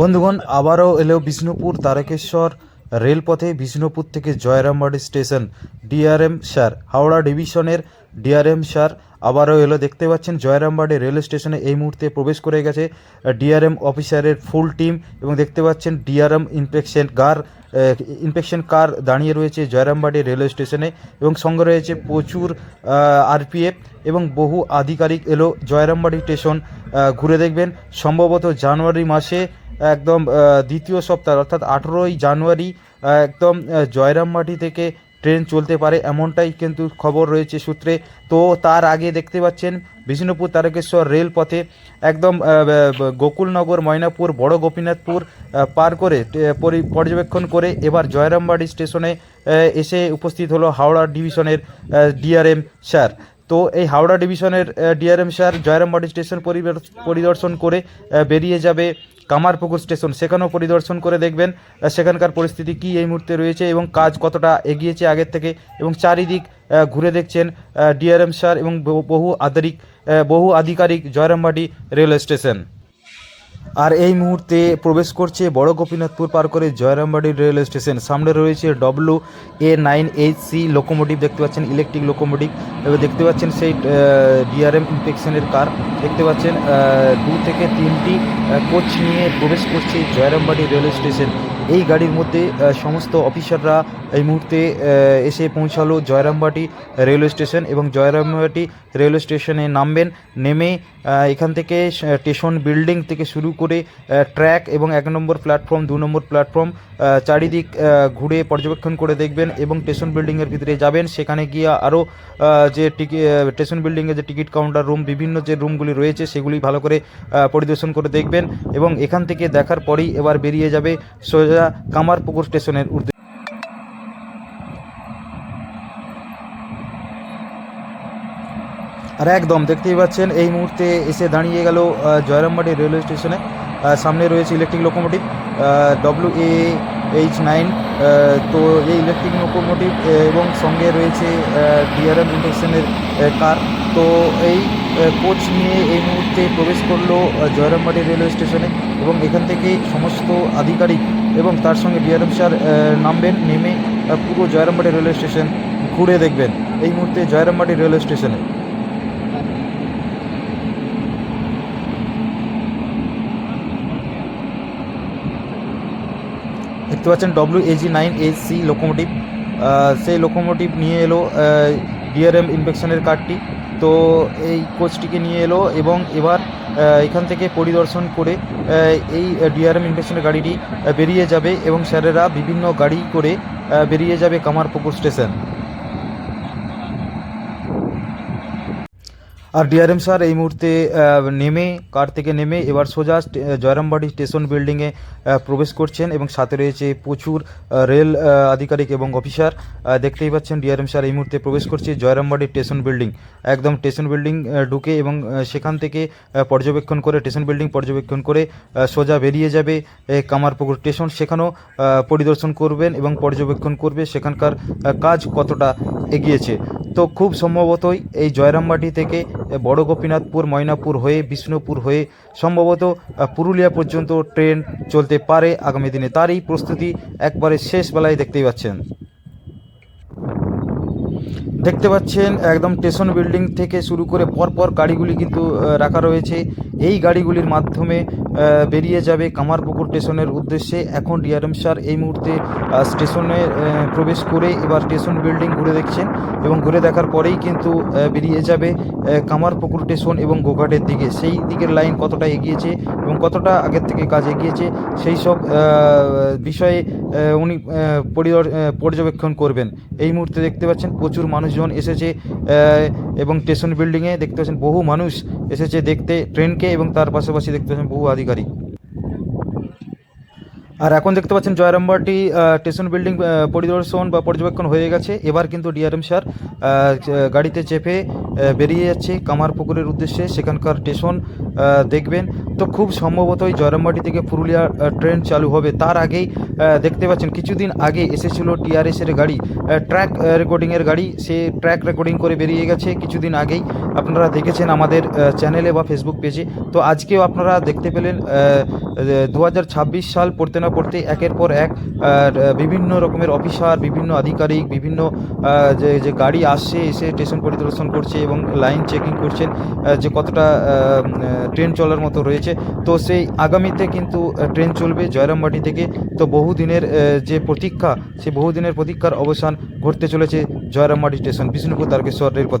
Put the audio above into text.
বন্ধুগণ, আবারও এলো বিষ্ণুপুর তারকেশ্বর রেলপথে বিষ্ণুপুর থেকে Jayrambati station. DRM sir, Howrah ডিভিশনের ডিআরএম স্যার, আবারও এলো। দেখতে পাচ্ছেন জয়রামবাড়ি রেল স্টেশনে এই মুহূর্তে প্রবেশ করে গেছে ডিআরএম অফিসারের ফুল টিম এবং দেখতে পাচ্ছেন DRM inspection car inspection car দাঁড়িয়ে রয়েছে জয়রামবাড়ি রেলওয়ে স্টেশনে এবং সঙ্গে রয়েছে প্রচুর আরপিএফ এবং বহু আধিকারিক এলো জয়রামবাড়ি স্টেশন ঘুরে দেখবেন। সম্ভবত জানুয়ারি মাসে একদম দ্বিতীয় সপ্তাহ, অর্থাৎ আঠেরোই জানুয়ারি একদম জয়রামবাটি থেকে ট্রেন চলতে পারে এমনটাই কিন্তু খবর রয়েছে সূত্রে। তো তার আগে দেখতে পাচ্ছেন বিষ্ণুপুর তারকেশ্বর রেলপথে একদম গোকুলনগর, ময়নাপুর, বড় গোপীনাথপুর পার করে পর্যবেক্ষণ করে এবার জয়রামবাড়ি স্টেশনে এসে উপস্থিত হলো হাওড়া ডিভিশনের ডিআরএম স্যার। তো এই হাওড়া ডিভিশনের ডিআরএম স্যার জয়রামবাড়ি স্টেশন পরিদর্শন করে বেরিয়ে যাবে কামারপুকুর স্টেশন, সেখানেও পরিদর্শন করে দেখবেন সেখানকার পরিস্থিতি কি এই মুহূর্তে রয়েছে এবং কাজ কতটা এগিয়েছে আগের থেকে এবং চারিদিক ঘুরে দেখছেন ডিআরএম স্যার এবং বহু- আধারিক বহু আধিকারিক জয়রামবাটি রেলওয়ে স্টেশন। আর এই মুহূর্তে প্রবেশ করছে বড় গোপীনাথপুর পার করে জয়রামবাড়ি রেলওয়ে স্টেশন। সামনে রয়েছে W A nine H C locomotive দেখতে পাচ্ছেন ইলেকট্রিক লোকোমোটিভ এবার দেখতে পাচ্ছেন সেই ডিআরএম ইনফেকশনের কার দেখতে পাচ্ছেন দু থেকে তিনটি কোচ নিয়ে প্রবেশ করছে জয়রামবাড়ি রেলওয়ে স্টেশন। এই গাড়ির মধ্যে সমস্ত অফিসাররা এই মুহূর্তে এসে পৌঁছালো জয়রামবাটি রেলওয়ে স্টেশন এবং জয়রামবাটি রেলওয়ে স্টেশনে নামবেন। নেমে এখান থেকে স্টেশন বিল্ডিং থেকে শুরু করে ট্র্যাক এবং এক নম্বর প্ল্যাটফর্ম দু নম্বর প্ল্যাটফর্ম চারিদিক ঘুরে পর্যবেক্ষণ করে দেখবেন এবং স্টেশন বিল্ডিংয়ের ভিতরে যাবেন। সেখানে গিয়ে আরও যে টিকিট স্টেশন বিল্ডিংয়ে যে টিকিট কাউন্টার রুম বিভিন্ন যে রুমগুলি রয়েছে, সেগুলি ভালো করে পরিদর্শন করে দেখবেন এবং এখান থেকে দেখার পরেই এবার বেরিয়ে যাবে সোজা কামারপুকুর স্টেশনের উদ্দেশ্যে আর একদম দেখতেই পাচ্ছেন, এই মুহূর্তে এসে দাঁড়িয়ে গেল জয়রামবাটি রেলওয়ে স্টেশনে। সামনে রয়েছে electric locomotive W A H nine তো এই ইলেকট্রিক লোকোমোটিভ এবং সঙ্গে রয়েছে ডিআরএম ইন্ডাকশনের কার। তো এই কোচ নিয়ে এই মুহূর্তে প্রবেশ করল জয়রামবাটি রেলওয়ে স্টেশনে এবং এখান থেকে সমস্ত আধিকারিক এবং তার সঙ্গে ডিআরএম স্যার নামবেন, নেমে পুরো জয়রামবাটি রেলওয়ে স্টেশন ঘুরে দেখবেন। এই মুহূর্তে জয়রামবাটি রেলওয়ে স্টেশনে। দেখতে পাচ্ছেন W A G nine H C locomotive সেই লোকোমোটিভ নিয়ে এলো ডিআরএম ইনফেকশনের কার্ডটি। তো এই কোচটিকে নিয়ে এলো এবং এবার এখান থেকে পরিদর্শন করে এই ডিআরএম ইনফেকশনের গাড়িটি বেরিয়ে যাবে এবং স্যারেরা বিভিন্ন গাড়ি করে বেরিয়ে যাবে কামারপুকুর স্টেশন। আর ডিআরএম স্যার এই মুহূর্তে নেমে, কার থেকে নেমে, এবার সোজা জয়রামবাড়ি স্টেশন বিল্ডিংয়ে প্রবেশ করছেন এবং সাথে রয়েছে প্রচুর রেল আধিকারিক এবং অফিসার দেখতেই পাচ্ছেন ডিআরএম স্যার এই মুহূর্তে প্রবেশ করছে জয়রামবাড়ি স্টেশন বিল্ডিং একদম স্টেশন বিল্ডিং ঢুকে এবং সেখান থেকে পর্যবেক্ষণ করে স্টেশন বিল্ডিং পর্যবেক্ষণ করে সোজা বেরিয়ে যাবে কামারপুকুর স্টেশন সেখানেও পরিদর্শন করবেন এবং পর্যবেক্ষণ করবে সেখানকার কাজ কতটা এগিয়েছে। তো খুব সম্ভবতই এই জয়রামবাটি থেকে বড় গোপীনাথপুর, ময়নাপুর হয়ে, বিষ্ণুপুর হয়ে সম্ভবত পুরুলিয়া পর্যন্ত ট্রেন চলতে পারে আগামী দিনে। তারই প্রস্তুতি একবারে শেষ বেলায় দেখতেই পাচ্ছেন। দেখতে পাচ্ছেন একদম স্টেশন বিল্ডিং থেকে শুরু করে পরপর গাড়িগুলি কিন্তু রাখা রয়েছে। এই গাড়িগুলির মাধ্যমে বেরিয়ে যাবে কামারপুকুর স্টেশনের উদ্দেশ্যে। এখন ডিআরএম স্যার এই মুহূর্তে স্টেশনে প্রবেশ করে এবার স্টেশন বিল্ডিং ঘুরে দেখছেন এবং ঘুরে দেখার পরেই কিন্তু বেরিয়ে যাবে কামারপুকুর স্টেশন এবং গোঘাটের দিকে। সেই দিকের লাইন কতটা এগিয়েছে এবং কতটা আগের থেকে কাজ এগিয়েছে সেই সব বিষয়ে উনি পর্যবেক্ষণ করবেন। এই মুহূর্তে দেখতে পাচ্ছেন প্রচুর মানুষজন এসেছে এবং স্টেশন বিল্ডিংয়ে দেখতে পাচ্ছেন বহু মানুষ এসেছে দেখতে, ট্রেনকে এবং তার পাশাপাশি দেখতে পাচ্ছেন বহু আধিকারিক। আর এখন দেখতে পাচ্ছেন জয়রামবাটি স্টেশন বিল্ডিং পরিদর্শন বা পর্যবেক্ষণ হয়ে গেছে। এবার কিন্তু ডিআরএম স্যার গাড়িতে চেপে বেরিয়ে যাচ্ছে কামারপুকুরের উদ্দেশ্যে। সেখানকার স্টেশন দেখবেন। তো খুব সম্ভবতই জয়রামবাটি থেকে পুরুলিয়া ট্রেন চালু হবে। তার আগেই দেখতে পাচ্ছেন, কিছুদিন আগে এসেছিল টিআরএসের গাড়ি। ট্র্যাক রেকর্ডিংয়ের গাড়ি। সে ট্র্যাক রেকর্ডিং করে বেরিয়ে গেছে কিছুদিন আগেই। আপনারা দেখেছেন আমাদের চ্যানেলে বা ফেসবুক পেজে তো আজকেও আপনারা দেখতে পেলেন দু হাজার ছাব্বিশ সাল পড়তে না পড়তে একের পর এক বিভিন্ন রকমের অফিসার বিভিন্ন আধিকারিক, বিভিন্ন যে যে গাড়ি আসছে, এসে স্টেশন পরিদর্শন করছে এবং লাইন চেকিং করছেন যে কতটা ট্রেন চলার মতো রয়েছে। তো সেই আগামীতে কিন্তু ট্রেন চলবে জয়রামবাটি থেকে। তো বহুদিনের যে প্রতীক্ষা সেই বহুদিনের প্রতীক্ষার অবসান ঘটতে চলেছে জয়রামবাটি স্টেশন বিষ্ণুপুর তারকেশ্বর রেলপথ।